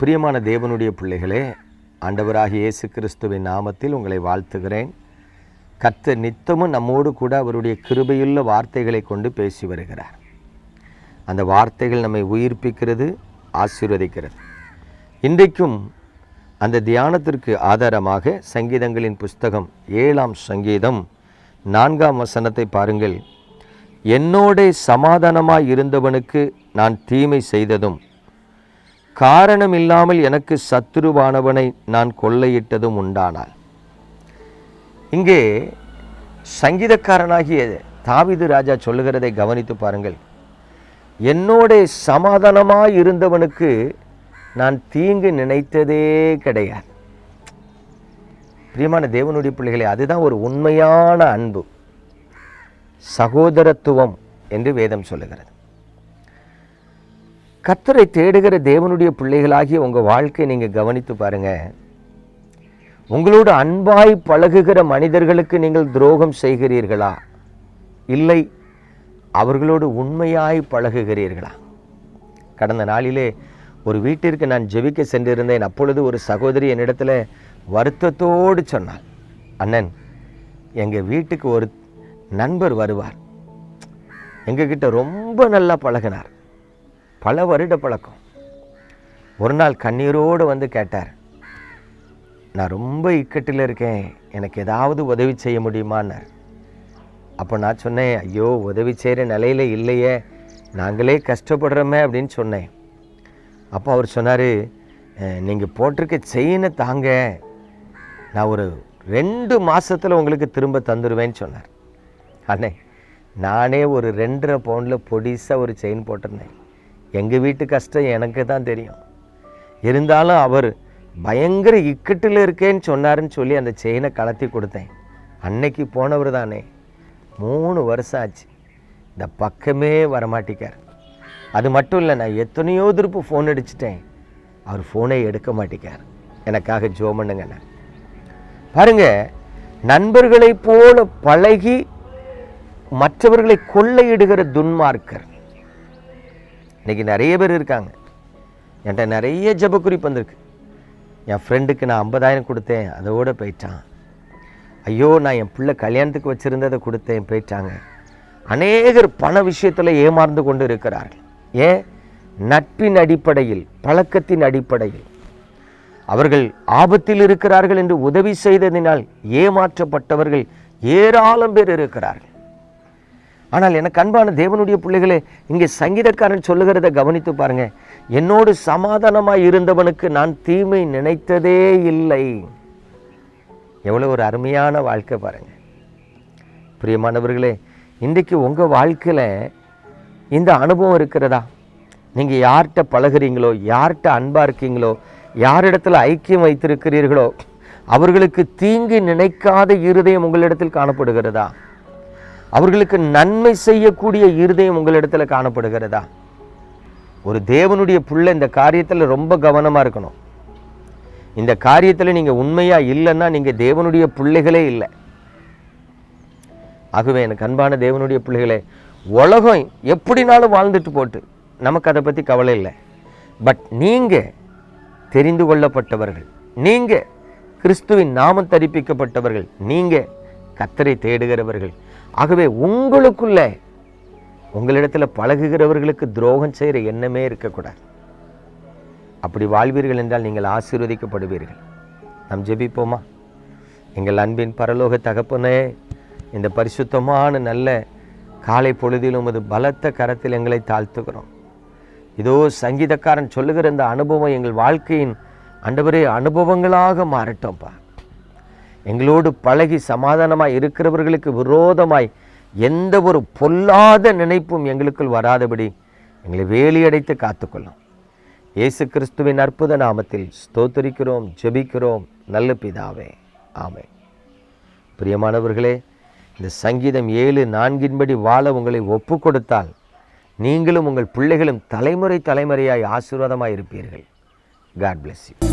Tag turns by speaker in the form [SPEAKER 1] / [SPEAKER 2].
[SPEAKER 1] பிரியமான தேவனுடைய பிள்ளைகளே ஆண்டவராகிய இயேசு கிறிஸ்துவின் நாமத்தில் உங்களை வாழ்த்துகிறேன். கர்த்தர் நித்தமும் நம்மோடு கூட அவருடைய கிருபையுள்ள வார்த்தைகளை கொண்டு பேசி வருகிறார். அந்த வார்த்தைகள் நம்மை உயிர்ப்பிக்கிறது ஆசீர்வதிக்கிறது. இன்றைக்கும் அந்த தியானத்திற்கு ஆதாரமாக சங்கீதங்களின் புஸ்தகம் ஏழாம் சங்கீதம் நான்காம் வசனத்தை பாருங்கள். என்னோடே சமாதானமாய் இருந்தவனுக்கு நான் தீமை செய்ததும் காரணம் இல்லாமல் எனக்கு சத்துருவானவனை நான் கொள்ளையிட்டதும் உண்டானால். இங்கே சங்கீதக்காரனாகிய தாவிது ராஜா சொல்லுகிறதை கவனித்து பாருங்கள். என்னோட சமாதானமாக இருந்தவனுக்கு நான் தீங்கு நினைத்ததே கிடையாது. பிரியமான தேவனுடைய பிள்ளைகளே அதுதான் ஒரு உண்மையான அன்பு. சகோதரத்துவம் என்று வேதம் சொல்லுகிறது. கத்தரை தேடுகிற தேவனுடைய பிள்ளைகளாகிய உங்கள் வாழ்க்கையை நீங்கள் கவனித்து பாருங்கள் உங்களோடு அன்பாய் பழகுகிற மனிதர்களுக்கு நீங்கள் துரோகம் செய்கிறீர்களா? இல்லை அவர்களோடு உண்மையாய் பழகுகிறீர்களா? கடந்த நாளிலே ஒரு வீட்டிற்கு நான் ஜெபிக்க சென்றிருந்தேன். அப்பொழுது ஒரு சகோதரி என்னிடத்துல வருத்தத்தோடு சொன்னாள். அண்ணன் எங்கள் வீட்டுக்கு ஒரு நண்பர் வருவார். எங்ககிட்ட ரொம்ப நல்லா பழகினார். பல வருட பழக்கம். ஒரு நாள் கண்ணீரோடு வந்து கேட்டார் நான் ரொம்ப இக்கட்டில் இருக்கேன். எனக்கு ஏதாவது உதவி செய்ய முடியுமான்னார். அப்போ நான் சொன்னேன் ஐயோ உதவி செய்கிற நிலையில் இல்லையே. நாங்களே கஷ்டப்படுறோமே அப்படின்னு சொன்னேன். அப்போ அவர் சொன்னார் நீங்கள் போட்டிருக்க செயினை தாங்க. நான் ஒரு ரெண்டு மாதத்தில் உங்களுக்கு திரும்ப தந்துடுவேன்னு சொன்னார். அண்ணே நானே ஒரு ரெண்டரை பவுண்டில் பொடிசாக ஒரு செயின் போட்டிருந்தேன். எங்கள் வீட்டு கஷ்டம் எனக்கு தான் தெரியும். இருந்தாலும் அவர் பயங்கர இக்கட்டில் இருக்கேன்னு சொன்னாருன்னு சொல்லி அந்த செயினை கலத்தி கொடுத்தேன். அன்னைக்கு போனவர் தானே. மூணு வருஷம் ஆச்சு. இந்த பக்கமே வரமாட்டிக்கார். அது மட்டும் இல்லை நான் எத்தனையோ திருப்பு ஃபோன் அடிச்சிட்டேன். அவர் ஃபோனை எடுக்க மாட்டேக்கார். எனக்காக ஜோ பண்ணுங்கண்ணே பாருங்க நண்பர்களைப் போல பழகி மற்றவர்களை கொள்ளையிடுகிற துன்மார்க்கர். இன்னைக்கு நிறைய பேர் இருக்காங்க. என்கிட்ட நிறைய ஜெப குறிப்பு வந்திருக்கு. என் ஃப்ரெண்டுக்கு நான் ஐம்பதாயிரம் கொடுத்தேன் அதோடு போயிட்டான். ஐயோ நான் என் பிள்ளை கல்யாணத்துக்கு வச்சுருந்ததை கொடுத்தேன் போயிட்டாங்க. அநேகர் பண விஷயத்தில் ஏமாந்து கொண்டு இருக்கிறார்கள். ஏன்? நட்பின் அடிப்படையில் பழக்கத்தின் அடிப்படையில். அவர்கள் ஆபத்தில் இருக்கிறார்கள் என்று உதவி செய்ததினால் ஏமாற்றப்பட்டவர்கள் ஏராளம் பேர் இருக்கிறார்கள். ஆனால் எனக்கு அன்பான தேவனுடைய பிள்ளைகளே இங்கே சங்கீதக்காரன் சொல்லுகிறத கவனித்து பாருங்க. என்னோடு சமாதானமாக இருந்தவனுக்கு நான் தீமை நினைத்ததே இல்லை. எவ்வளோ ஒரு அருமையான வாழ்க்கை பாருங்க. பிரியமானவர்களே இன்றைக்கு உங்கள் வாழ்க்கையில் இந்த அனுபவம் இருக்கிறதா? நீங்கள் யார்கிட்ட பழகிறீங்களோ யார்கிட்ட அன்பாக இருக்கீங்களோ யாரிடத்துல ஐக்கியம் வைத்திருக்கிறீர்களோ அவர்களுக்கு தீங்கு நினைக்காத இருதயம் உங்களிடத்தில் காணப்படுகிறதா? அவர்களுக்கு நன்மை செய்யக்கூடிய இருதயம் உங்களிடத்தில் காணப்படுகிறதா? ஒரு தேவனுடைய புள்ள இந்த காரியத்தில் ரொம்ப கவனமாக இருக்கணும். இந்த காரியத்தில் நீங்கள் உண்மையாக இல்லைன்னா நீங்கள் தேவனுடைய பிள்ளைகளே இல்லை. ஆகவே எனக்கு அன்பான தேவனுடைய பிள்ளைகளே உலகம் எப்படினாலும் வாழ்ந்துட்டு போட்டு நமக்கு அதை பற்றி கவலை இல்லை. பட் நீங்கள் தெரிந்து கொள்ளப்பட்டவர்கள் நீங்கள் கிறிஸ்துவின் நாமம் தரிப்பிக்கப்பட்டவர்கள் நீங்கள் கத்தரை தேடுகிறவர்கள் ஆகவே உங்களுக்குள்ள உங்களிடத்தில் பழகுகிறவர்களுக்கு துரோகம் செய்கிற எண்ணமே இருக்கக்கூடாது. அப்படி வாழ்வீர்கள் என்றால் நீங்கள் ஆசீர்வதிக்கப்படுவீர்கள். நாம் ஜெபிப்போமா? எங்கள் அன்பின் பரலோக தகப்பனே இந்த பரிசுத்தமான நல்ல காலை பொழுதில் உமது பலத்த கரத்தில் எங்களை தாழ்த்துகிறோம். இதோ சங்கீதக்காரன் சொல்லுகிற இந்த அனுபவம் எங்கள் வாழ்க்கையின் அண்டவரே அனுபவங்களாக மாறட்டோம்ப்பா எங்களோடு பழகி சமாதானமாய் இருக்கிறவர்களுக்கு விரோதமாய் எந்த ஒரு பொல்லாத நினைப்பும் எங்களுக்குள் வராதபடி எங்களை வேலியடைத்து காத்துக்கொள்ளும். இயேசு கிறிஸ்துவின் அற்புத நாமத்தில் ஸ்தோத்தரிக்கிறோம் ஜெபிக்கிறோம். நல்ல பிதாவே. ஆமே பிரியமானவர்களே இந்த சங்கீதம் ஏழு நான்கின்படி வாழ உங்களை ஒப்பு கொடுத்தால் நீங்களும் உங்கள் பிள்ளைகளும் தலைமுறை தலைமுறையாய் ஆசீர்வாதமாய் இருப்பீர்கள். God bless you